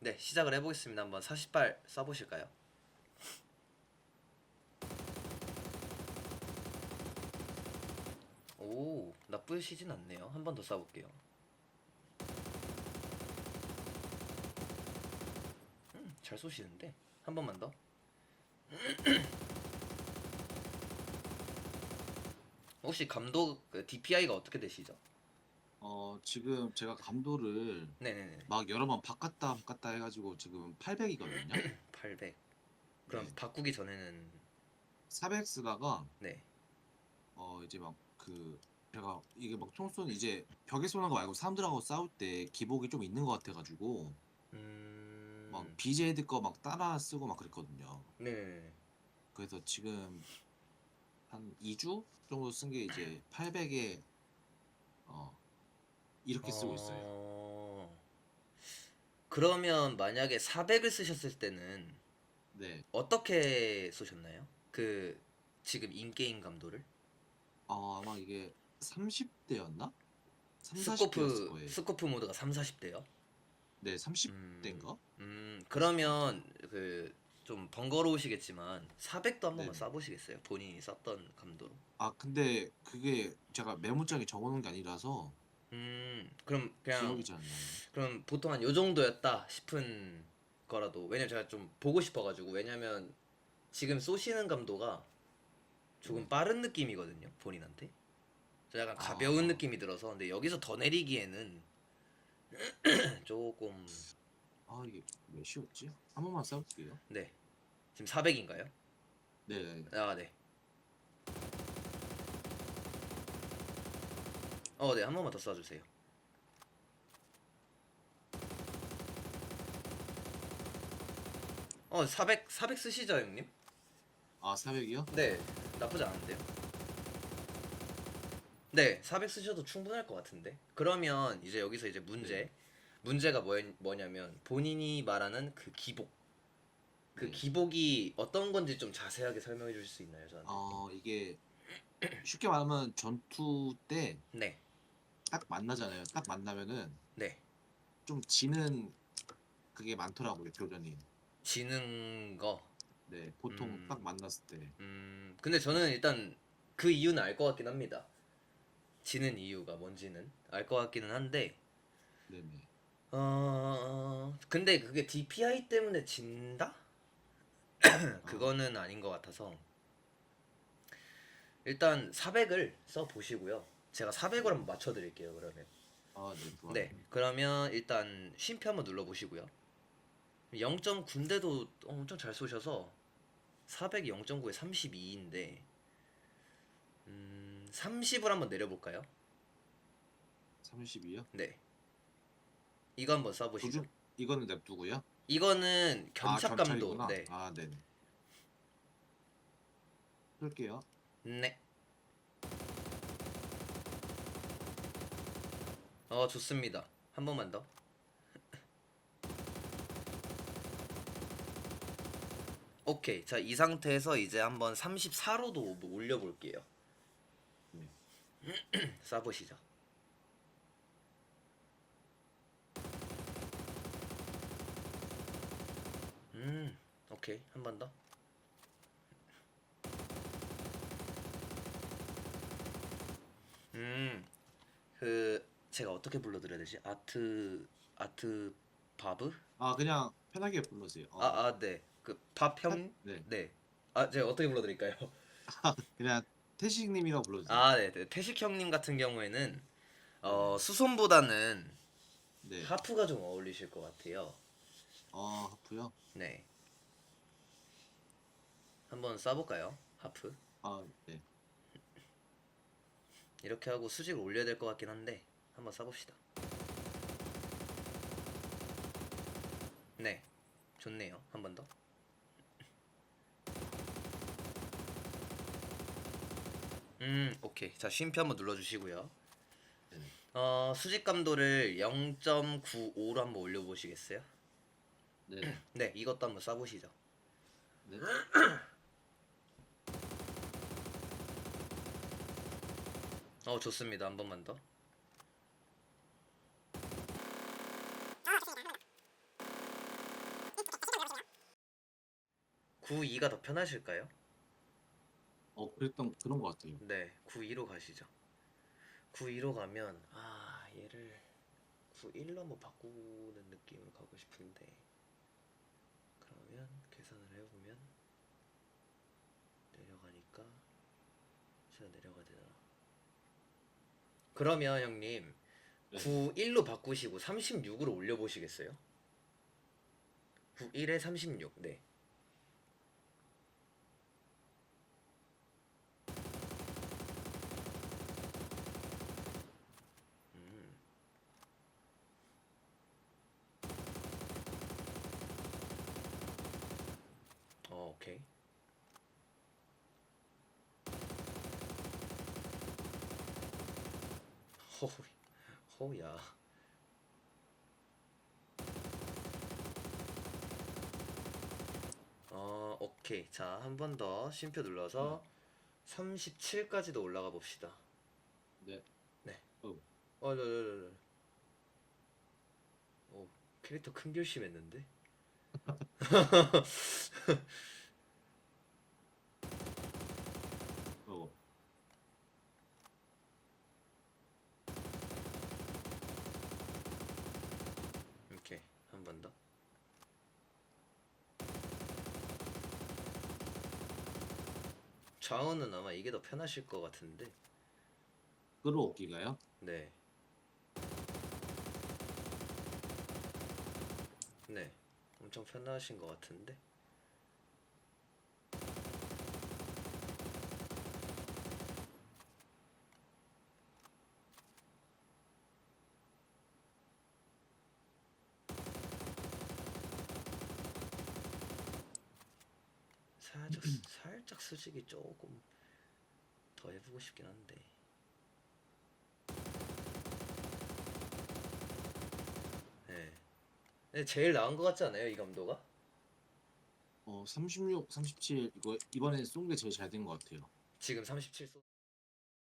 네, 시작을 해보겠습니다. 한번 40발 써보실까요? 오, 나쁘시진 않네요. 한 번 더 쏴볼게요. 음, 잘 쏘시는데? 한 번만 더. 혹시 감독 그 DPI가 어떻게 되시죠? 어 지금 제가 감도를 네네네. 막 여러 번 바꿨다 바꿨다 해가지고 지금 800이거든요. 800. 그럼 네. 바꾸기 전에는 400 쓰다가 네. 어 이제 막 그 제가 이게 막 총 쏘는 이제 벽에 쏘는 거 말고 사람들하고 싸울 때 기복이 좀 있는 것 같아가지고 음. 막 BJD 거막 따라 쓰고 막 그랬거든요. 네네네. 그래서 지금 한 2주 정도 쓴 게 이제 800에 어 이렇게 쓰고 있어요. 어... 그러면 만약에 400을 쓰셨을 때는 네. 어떻게 쏘셨나요? 그 지금 인게임 감도를? 어 아마 이게 30대였나? 3, 40대였을 스코프 거예요. 스코프 모드가 3, 40대요? 네, 30대인가? 음, 그러면 그 좀 번거로우시겠지만 400도 한 번만 네네. 쏴보시겠어요? 본인이 썼던 감도로. 아, 근데 그게 제가 메모장에 적어놓은 게 아니라서 음, 그럼 그냥 기억이 잘 안 나요. 그럼 보통 한 요 정도였다 싶은 거라도 왜냐면 제가 좀 보고 싶어가지고 왜냐면 지금 쏘시는 감도가 조금 네. 빠른 느낌이거든요 본인한테 저 약간 가벼운 아. 느낌이 들어서 근데 여기서 더 내리기에는 조금 아, 이게 몇이었지? 한 번만 써볼게요. 네 지금 400인가요? 네, 네. 아네 어 네 한 번만 더 쏴주세요 어 400 400 쓰시죠 형님? 아, 400이요? 네, 나쁘지 않은데요. 네, 400 쓰셔도 충분할 것 같은데. 그러면 이제 여기서 이제 문제. 네. 문제가 뭐, 뭐냐면 본인이 말하는 그 기복. 그 네. 기복이 어떤 건지 좀 자세하게 설명해 주실 수 있나요, 저한테? 어, 이게 쉽게 말하면 전투 때 딱 네, 만나잖아요. 딱 만나면은 네. 좀 지는 그게 많더라고요, 교전이. 지는 거. 네, 보통 음. 딱 만났을 때. 음, 근데 저는 일단 그 이유는 알 것 같긴 합니다. 지는 이유가 뭔지는 알 것 같기는 한데, 네네. 어, 근데 그게 DPI 때문에 진다? 그거는 아닌 것 같아서 일단 400을 써 보시고요. 제가 400으로 한번 맞춰 드릴게요. 그러면 아, 네, 좋아요. 네 그러면 일단 쉼표 한번 눌러 보시고요. 0.9인데도 엄청 잘 쏘셔서 400이 0.9에 32인데 음, 30을 한번 내려볼까요? 32요? 네 이거 한번 쏴보시죠. 조준 이거는 냅두고요. 이거는 아, 견착감도 견찰이구나. 네. 아, 네네. 쓸게요. 네. 어, 좋습니다. 한 번만 더. 오케이. 자, 이 상태에서 이제 한번 34로도 올려볼게요. 네. 쏴보시죠. 음, 오케이. 한 번 더. 음, 그 제가 어떻게 불러드려야 되지? 아트 아트 바브? 아, 그냥 편하게 불러세요. 어, 아, 아, 네. 그 밥형? 네. 네. 아, 제가 어떻게 불러드릴까요? 그냥 태식님이라고 불러주세요. 아, 네. 네. 태식 형님 같은 경우에는 어 수손보다는 네. 하프가 좀 어울리실 것 같아요. 어, 하프요? 네. 한번 쏴볼까요? 하프. 아, 네. 이렇게 하고 수직을 올려야 될 것 같긴 한데 한번 쏴봅시다. 네, 좋네요. 한 번 더. 음, 오케이. 자, 쉼표 한번 눌러주시고요. 어, 수직 감도를 0.95로 한번 올려보시겠어요? 네. 네, 이것도 한번 쏴보시죠. 네. 어, 좋습니다. 한 번만 더. 92가 더 편하실까요? 어 그랬던 그런 것 같아요. 네, 92로 가시죠. 92로 가면 아 얘를 91로 한번 바꾸는 느낌을 가고 싶은데 그러면 계산을 해보면 내려가니까 진짜 내려가야 되나? 그러면 형님 네. 91로 바꾸시고 36으로 올려보시겠어요? 91에 36, 네. 음. 어, 오케이. 허, 허야. 어, 오케이. 자, 한 번 더 쉼표 눌러서 37까지도 올라가 봅시다. 네. 네. 어. 어, 네, 네, 네, 네. 오, 캐릭터 큰 결심했는데? 어. 오케이. 한 번 더. 좌우는 아마 이게 더 편하실 것 같은데. 끌어오기가요? 네. 네. 엄청 편하신 것 같은데. 살짝 살짝 수직이 조금 더 해보고 싶긴 한데. 네. 근데 제일 나은 것 같지 않아요, 이 감도가? 어 36, 37 이거 이번에 쏜 게 제일 잘 된 것 같아요. 지금 37소.